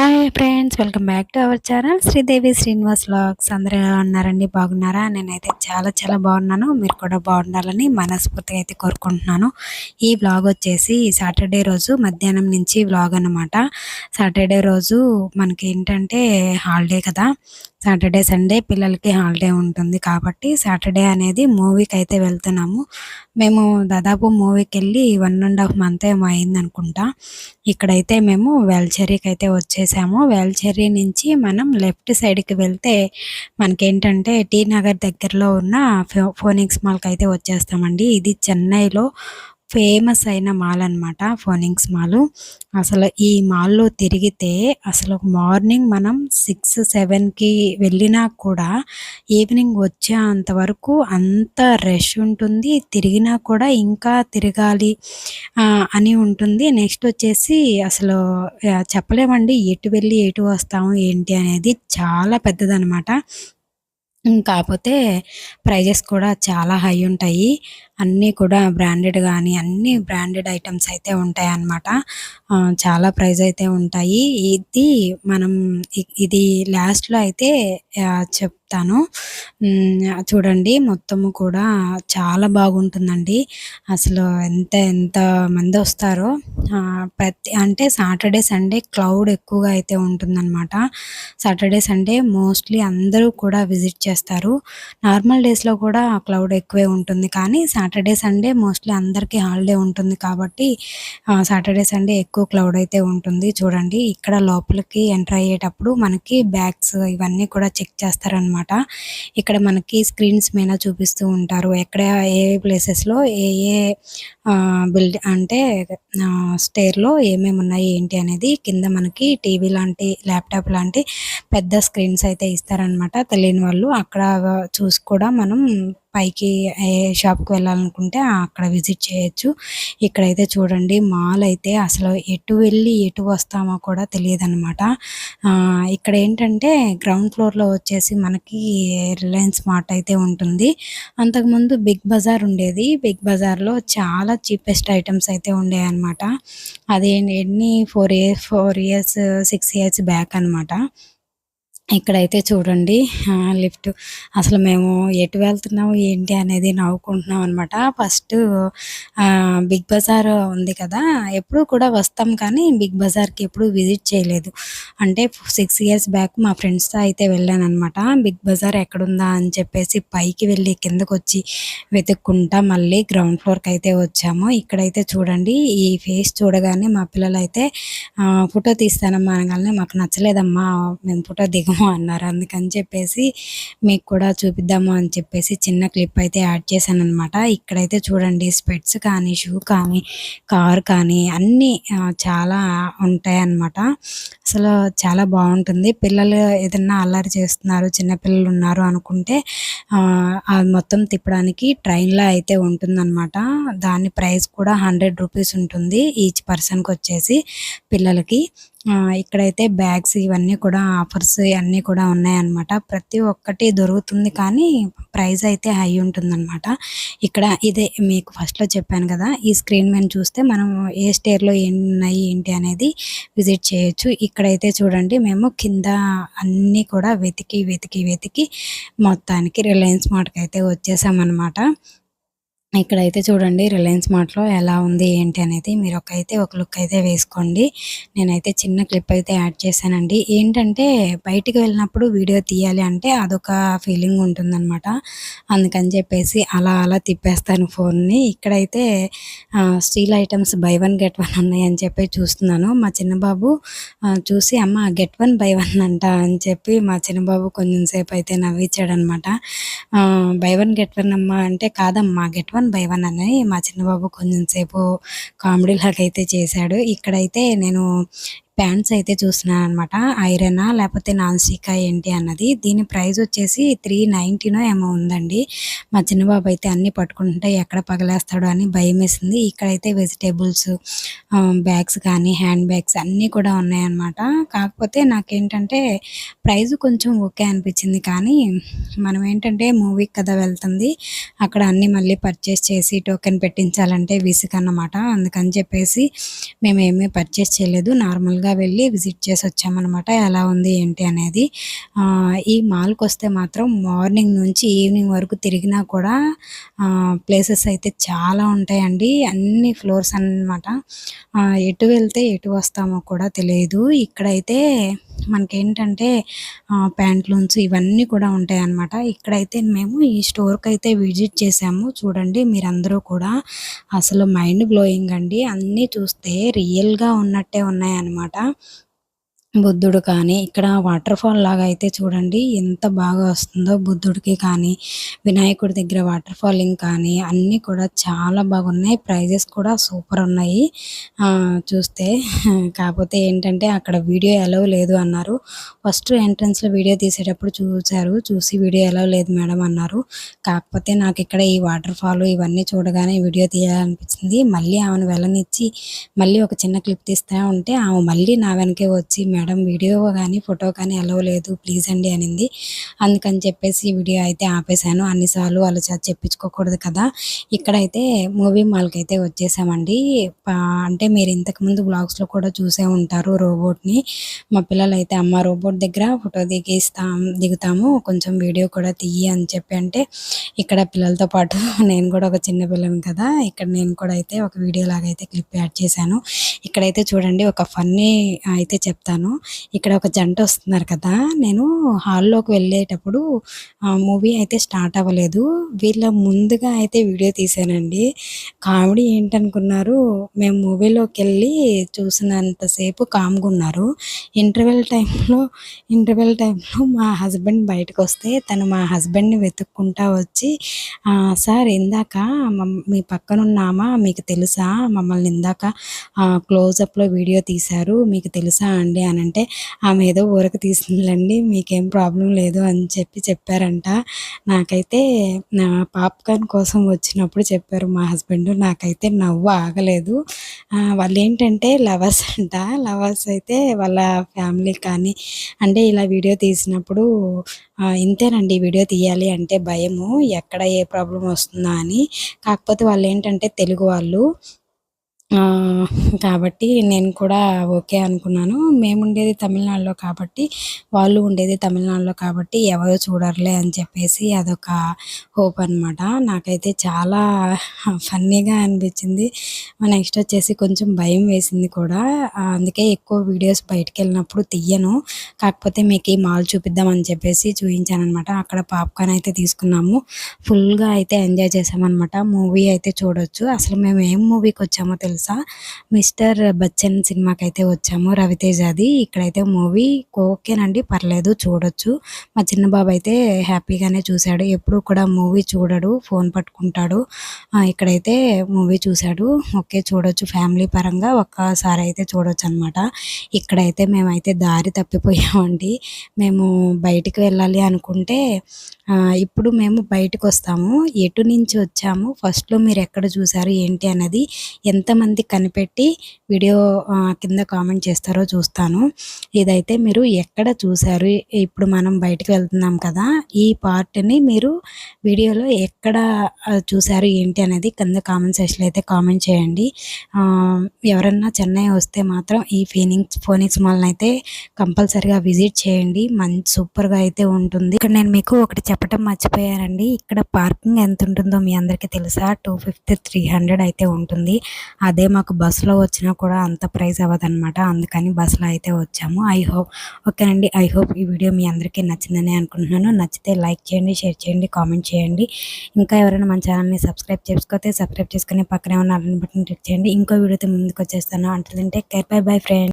Hi friends welcome back to our channel Sridevi Srinivas vlogs అందరూ ఎలా ఉన్నారండి? బాగున్నారా? నేనైతే చాలా చాలా బాగున్నాను. మీరు కూడా బాగుండాలని మనస్ఫూర్తిగా అయితే కోరుకుంటున్నాను. ఈ వ్లాగ్ వచ్చేసి సాటర్డే రోజు మధ్యాహ్నం నుంచి వ్లాగ్ అనమాట సాటర్డే రోజు మనకి ఏంటంటే హాలిడే కదా. సాటర్డే సండే పిల్లలకి హాలిడే ఉంటుంది కాబట్టి సాటర్డే అనేది మూవీకి అయితే వెళ్తున్నాము. మేము దాదాపు మూవీకి వెళ్ళి వన్ అండ్ హాఫ్ మంత్ ఏమో అయింది అనుకుంటా ఇక్కడైతే మేము వేల్చెరీకి అయితే వచ్చేసాము. వేల్చెరీ నుంచి మనం లెఫ్ట్ సైడ్కి వెళ్తే మనకేంటంటే టీ నగర్ దగ్గరలో ఉన్న ఫోనిక్స్ మాల్కి అయితే వచ్చేస్తామండి. ఇది చెన్నైలో ఫేమస్ అయిన మాల్ అనమాట ఫోనింగ్స్ మాల్. అసలు ఈ మాల్లో తిరిగితే అసలు మార్నింగ్ మనం సిక్స్ సెవెన్కి వెళ్ళినా కూడా ఈవినింగ్ వచ్చేంత వరకు అంత రష్ ఉంటుంది తిరిగినా కూడా ఇంకా తిరగాలి అని ఉంటుంది. నెక్స్ట్ వచ్చేసి అసలు చెప్పలేమండి ఎటు వెళ్ళి ఎటు వస్తాము ఏంటి అనేది చాలా పెద్దదనమాట కాకపోతే ప్రైజెస్ కూడా చాలా హై ఉంటాయి. అన్నీ కూడా బ్రాండెడ్ కానీ అన్ని బ్రాండెడ్ ఐటమ్స్ అయితే ఉంటాయి అన్నమాట చాలా ప్రైస్ అయితే ఉంటాయి. ఇది మనం ఇది లాస్ట్లో అయితే చెప్ చెప్తాను. చూడండి మొత్తము కూడా చాలా బాగుంటుందండి. అసలు ఎంత ఎంత మంది వస్తారో ప్రతి అంటే సాటర్డే సండే క్లౌడ్ ఎక్కువగా అయితే ఉంటుందన్నమాట. సాటర్డే సండే మోస్ట్లీ అందరూ కూడా విజిట్ చేస్తారు. నార్మల్ డేస్లో కూడా క్లౌడ్ ఎక్కువే ఉంటుంది. కానీ సాటర్డే సండే మోస్ట్లీ అందరికీ హాలిడే ఉంటుంది కాబట్టి సాటర్డే సండే ఎక్కువ క్లౌడ్ అయితే ఉంటుంది. చూడండి ఇక్కడ లోపలికి ఎంటర్ అయ్యేటప్పుడు మనకి బ్యాగ్స్ ఇవన్నీ కూడా చెక్ చేస్తారనమాట ఇక్కడ మనకి స్క్రీన్స్ మీద చూపిస్తూ ఉంటారు. ఎక్కడ ఏ ప్లేసెస్లో ఏ ఏ బిల్డ్ అంటే స్టేర్లో ఏమేమి ఉన్నాయి ఏంటి అనేది కింద మనకి టీవీ లాంటి ల్యాప్టాప్ లాంటి పెద్ద స్క్రీన్స్ అయితే ఇస్తారనమాట తెలియని వాళ్ళు అక్కడ చూసి కూడా మనం పైకి ఏ షాప్కి వెళ్ళాలనుకుంటే అక్కడ విజిట్ చేయొచ్చు. ఇక్కడైతే చూడండి మాల్ అయితే అసలు ఎటు వెళ్ళి ఎటు వస్తామో కూడా తెలియదు అనమాట ఇక్కడ ఏంటంటే గ్రౌండ్ ఫ్లోర్లో వచ్చేసి మనకి రిలయన్స్ మార్ట్ అయితే ఉంటుంది. అంతకుముందు బిగ్ బజార్ ఉండేది. బిగ్ బజార్లో చాలా చీపెస్ట్ ఐటమ్స్ అయితే ఉండేవి అనమాట అది ఎన్ని four year four years six years back అనమాట ఇక్కడైతే చూడండి లిఫ్ట్. అసలు మేము ఎటు వెళ్తున్నాము ఏంటి అనేది నవ్వుకుంటున్నాం అనమాట ఫస్ట్ బిగ్ బజార్ ఉంది కదా ఎప్పుడు కూడా వస్తాం కానీ బిగ్ బజార్కి ఎప్పుడు విజిట్ చేయలేదు. అంటే సిక్స్ ఇయర్స్ బ్యాక్ మా ఫ్రెండ్స్తో అయితే వెళ్ళాను అనమాట బిగ్ బజార్ ఎక్కడుందా అని చెప్పేసి పైకి వెళ్ళి కిందకు వచ్చి వెతుక్కుంటా మళ్ళీ గ్రౌండ్ ఫ్లోర్కి అయితే వచ్చాము. ఇక్కడైతే చూడండి ఈ ఫేస్ చూడగానే మా పిల్లలు అయితే ఫోటో తీస్తానమ్మా అనగానే మాకు నచ్చలేదమ్మా మేము ఫోటో చూపిద్దాము అన్నారు. అందుకని చెప్పేసి మీకు కూడా చూపిద్దాము అని చెప్పేసి చిన్న క్లిప్ అయితే యాడ్ చేశాను అనమాట ఇక్కడైతే చూడండి స్పెట్స్ కానీ షూ కానీ కార్ కానీ అన్నీ చాలా ఉంటాయి అన్నమాట అసలు చాలా బాగుంటుంది. పిల్లలు ఏదన్నా అల్లరి చేస్తున్నారు చిన్నపిల్లలు ఉన్నారు అనుకుంటే అది మొత్తం తిప్పడానికి ట్రైన్లో అయితే ఉంటుందన్నమాట. దాని ప్రైస్ కూడా హండ్రెడ్ రూపీస్ ఉంటుంది ఈచ్ పర్సన్కి వచ్చేసి పిల్లలకి. ఇక్కడైతే బ్యాగ్స్ ఇవన్నీ కూడా ఆఫర్స్ ఇవన్నీ కూడా ఉన్నాయన్నమాట. ప్రతి ఒక్కటి దొరుకుతుంది కానీ ప్రైస్ అయితే హై ఉంటుందన్నమాట. ఇక్కడ ఇదే మీకు ఫస్ట్లో చెప్పాను కదా ఈ స్క్రీన్ మీద చూస్తే మనం ఏ స్టేర్లో ఏం ఉన్నాయి ఏంటి అనేది విజిట్ చేయొచ్చు. ఇక్కడైతే చూడండి మేము కింద అన్నీ కూడా వెతికి వెతికి వెతికి మొత్తానికి రిలయన్స్ మార్ట్కి అయితే వచ్చేసామన్నమాట. ఇక్కడైతే చూడండి రిలయన్స్ మార్ట్లో ఎలా ఉంది ఏంటి అనేది మీరు ఒక అయితే ఒక లుక్ అయితే వేసుకోండి. నేనైతే చిన్న క్లిప్ అయితే యాడ్ చేశానండి. ఏంటంటే బయటికి వెళ్ళినప్పుడు వీడియో తీయాలి అంటే అదొక ఫీలింగ్ ఉంటుందన్నమాట. అందుకని చెప్పేసి అలా అలా తిప్పేస్తాను ఫోన్ని. ఇక్కడైతే steel items buy one get one ఉన్నాయని చెప్పి చూస్తున్నాను. మా చిన్నబాబు చూసి అమ్మ గెట్ వన్ బై వన్ అంట అని చెప్పి మా చిన్నబాబు కొంచెం సేపు అయితే నవ్వించాడనమాట బై వన్ గెట్ వన్ అమ్మ అంటే కాదమ్మా get one one buy one అని మా చిన్నబాబు కొంచెం సేపు కామెడీ లాగా అయితే చేశాడు. ఇక్కడైతే నేను ప్యాంట్స్ అయితే చూస్తున్నాను అనమాట ఐరనా లేకపోతే నాన్ స్టికా ఏంటి అన్నది. దీని ప్రైస్ వచ్చేసి త్రీ నైంటీనో ఏమో ఉందండి. మా చిన్నబాబు అయితే అన్నీ పట్టుకుంటుంటే ఎక్కడ పగలేస్తాడో అని భయం వేసింది ఇక్కడైతే వెజిటేబుల్స్ బ్యాగ్స్ కానీ హ్యాండ్ బ్యాగ్స్ అన్నీ కూడా ఉన్నాయన్నమాట. కాకపోతే నాకేంటంటే ప్రైస్ కొంచెం ఓకే అనిపించింది. కానీ మనం ఏంటంటే మూవీకి కదా వెళ్తుంది. అక్కడ అన్నీ మళ్ళీ పర్చేస్ చేసి టోకెన్ పెట్టించాలంటే విసుగు అన్నమాట అందుకని చెప్పేసి మేము ఏమీ పర్చేస్ చేయలేదు. నార్మల్గా సింపుల్గా వెళ్ళి విజిట్ చేసి వచ్చామన్నమాట. ఎలా ఉంది ఏంటి అనేది. ఈ మాల్కి వస్తే మాత్రం మార్నింగ్ నుంచి ఈవినింగ్ వరకు తిరిగినా కూడా ప్లేసెస్ అయితే చాలా ఉంటాయండి. అన్ని ఫ్లోర్స్ అన్నమాట. ఎటు వెళ్తే ఎటు వస్తామో కూడా తెలియదు. ఇక్కడైతే మనకేంటంటే ప్యాంట్లూన్స్ ఇవన్నీ కూడా ఉంటాయి అన్నమాట ఇక్కడైతే మేము ఈ స్టోర్కి అయితే విజిట్ చేసాము. చూడండి మీరందరూ కూడా అసలు మైండ్ బ్లోయింగ్ అండి. అన్నీ చూస్తే రియల్గా ఉన్నట్టే ఉన్నాయన్నమాట. బుద్ధుడు కానీ ఇక్కడ వాటర్ ఫాల్ లాగా అయితే చూడండి ఎంత బాగా వస్తుందో బుద్ధుడికి కానీ వినాయకుడి దగ్గర వాటర్ ఫాలింగ్ కానీ అన్నీ కూడా చాలా బాగున్నాయి. ప్రైజెస్ కూడా సూపర్ ఉన్నాయి. చూస్తే కాకపోతే ఏంటంటే అక్కడ వీడియో ఎలవ్ లేదు అన్నారు. ఫస్ట్ ఎంట్రన్స్లో వీడియో తీసేటప్పుడు చూశారు చూసి వీడియో ఎలవ్ లేదు మేడం అన్నారు. కాకపోతే నాకు ఇక్కడ ఈ వాటర్ ఫాల్ ఇవన్నీ చూడగానే వీడియో తీయాలనిపించింది. మళ్ళీ ఆమెను వెళ్ళనిచ్చి మళ్ళీ ఒక చిన్న క్లిప్ తీస్తూ ఉంటే ఆమె మళ్ళీ నా వెనకే వచ్చి మేడం వీడియో కానీ ఫోటో కానీ అలవ్ లేదు ప్లీజ్ అండి అనింది. అందుకని చెప్పేసి వీడియో అయితే ఆపేశాను. అన్నిసార్లు వాళ్ళు చెప్పించుకోకూడదు కదా. ఇక్కడైతే మూవీ మాల్కి అయితే వచ్చేసామండి అంటే మీరు ఇంతకుముందు బ్లాగ్స్లో కూడా చూసే ఉంటారు రోబోట్ని. మా పిల్లలు అయితే అమ్మ రోబోట్ దగ్గర ఫోటో దిగిస్తాం దిగుతాము కొంచెం వీడియో కూడా తీయి అని చెప్పి అంటే ఇక్కడ పిల్లలతో పాటు నేను కూడా ఒక చిన్న పిల్లని కదా. ఇక్కడ నేను కూడా అయితే ఒక వీడియో లాగా అయితే క్లిప్ యాడ్ చేశాను. ఇక్కడైతే చూడండి ఒక ఫన్నీ అయితే చెప్తాను. ఇక్కడ ఒక జంట వస్తున్నారు కదా. నేను హాల్లోకి వెళ్ళేటప్పుడు మూవీ అయితే స్టార్ట్ అవ్వలేదు. వీళ్ళ ముందుగా అయితే వీడియో తీసానండి కామెడీ ఏంటనుకున్నారు మేము మూవీలోకి వెళ్ళి చూసినంతసేపు కామ్గా ఉన్నారు. ఇంటర్వెల్ టైంలో ఇంటర్వెల్ టైంలో మా హస్బెండ్ బయటకు వస్తే తను మా హస్బెండ్ని వెతుక్కుంటా వచ్చి సార్ ఇందాక మీ పక్కనున్నామా? మీకు తెలుసా? మమ్మల్ని ఇందాక క్లోజప్లో వీడియో తీశారు. మీకు తెలుసా అండి? అని అంటే ఆమె ఏదో ఊరకు తీసిందిలేండి మీకేం ప్రాబ్లం లేదు అని చెప్పి చెప్పారంట. నాకైతే నా పాప్కార్న్ కోసం వచ్చినప్పుడు చెప్పారు మా హస్బెండ్. నాకైతే నవ్వు ఆగలేదు. వాళ్ళు ఏంటంటే లవర్స్ అంట. లవర్స్ అయితే వాళ్ళ ఫ్యామిలీ కానీ అంటే ఇలా వీడియో తీసినప్పుడు ఇంతేనండి వీడియో తీయాలి అంటే భయము ఎక్కడ ఏ ప్రాబ్లం వస్తుందా అని. కాకపోతే వాళ్ళు ఏంటంటే తెలుగు వాళ్ళు కాబట్టి నేను కూడా ఓకే అనుకున్నాను. మేము ఉండేది తమిళనాడులో కాబట్టి వాళ్ళు ఉండేది తమిళనాడులో కాబట్టి ఎవరు చూడరులే అని చెప్పేసి అదొక హోప్ అనమాట నాకైతే చాలా ఫన్నీగా అనిపించింది. నెక్స్ట్ వచ్చేసి కొంచెం భయం వేసింది కూడా. అందుకే ఎక్కువ వీడియోస్ బయటకు వెళ్ళినప్పుడు తీయను. కాకపోతే మీకు ఈ మాల్ చూపిద్దామని చెప్పేసి చూపించాను అనమాట అక్కడ పాప్కార్న్ అయితే తీసుకున్నాము. ఫుల్గా అయితే ఎంజాయ్ చేసామన్నమాట. మూవీ అయితే చూడొచ్చు. అసలు మేము ఏం మూవీకి వచ్చామో తెలుసు? తెలుసా? మిస్టర్ బచ్చన్ సినిమాకి అయితే వచ్చాము. రవితేజది. అది ఇక్కడైతే మూవీ ఓకేనండి పర్లేదు చూడొచ్చు. మా చిన్న బాబు అయితే హ్యాపీగానే చూశాడు. ఎప్పుడు కూడా మూవీ చూడడు ఫోన్ పట్టుకుంటాడు. ఇక్కడైతే మూవీ చూశాడు. ఓకే చూడొచ్చు. ఫ్యామిలీ పరంగా ఒక్కసారి అయితే చూడొచ్చు అనమాట ఇక్కడైతే మేమైతే దారి తప్పిపోయామండి. మేము బయటికి వెళ్ళాలి అనుకుంటే ఇప్పుడు మేము బయటకు వస్తాము ఎటు నుంచి వచ్చాము? ఫస్ట్లో మీరు ఎక్కడ చూసారు? ఏంటి అన్నది ఎంతమంది కనిపెట్టి వీడియో కింద కామెంట్ చేస్తారో చూస్తాను. ఇదైతే మీరు ఎక్కడ చూసారు? ఇప్పుడు మనం బయటకు వెళ్తున్నాం కదా ఈ పార్ట్ని మీరు వీడియోలో ఎక్కడ చూసారు? ఏంటి అనేది కింద కామెంట్ సెక్షన్లో అయితే కామెంట్ చేయండి. ఎవరన్నా చెన్నై వస్తే మాత్రం ఈ ఫీనింగ్స్ ఫోనిక్స్ మాల్ని అయితే కంపల్సరీగా విజిట్ చేయండి. మంచి సూపర్గా అయితే ఉంటుంది. ఇక్కడ నేను మీకు ఒకటి చెప్పటం మర్చిపోయారండి. ఇక్కడ పార్కింగ్ ఎంత ఉంటుందో మీ అందరికీ తెలుసా? టూ ఫిఫ్టీ త్రీ హండ్రెడ్ అయితే ఉంటుంది. అదే మాకు బస్సులో వచ్చినా కూడా అంత ప్రైస్ అవ్వదన్నమాట. అందుకని బస్సులో అయితే వచ్చాము. ఐ హోప్ ఓకేనండి. ఐ హోప్ ఈ వీడియో మీ అందరికీ నచ్చిందని అనుకుంటున్నాను. నచ్చితే లైక్ చేయండి షేర్ చేయండి కామెంట్ చేయండి. ఇంకా ఎవరైనా మన ఛానల్ని సబ్స్క్రైబ్ చేసుకోతే సబ్స్క్రైబ్ చేసుకుని పక్కనే ఉన్న బటన్ క్లిక్ చేయండి. ఇంకో వీడియోతో ముందుకు వచ్చేస్తాను. అంటే కేర్. By by friend.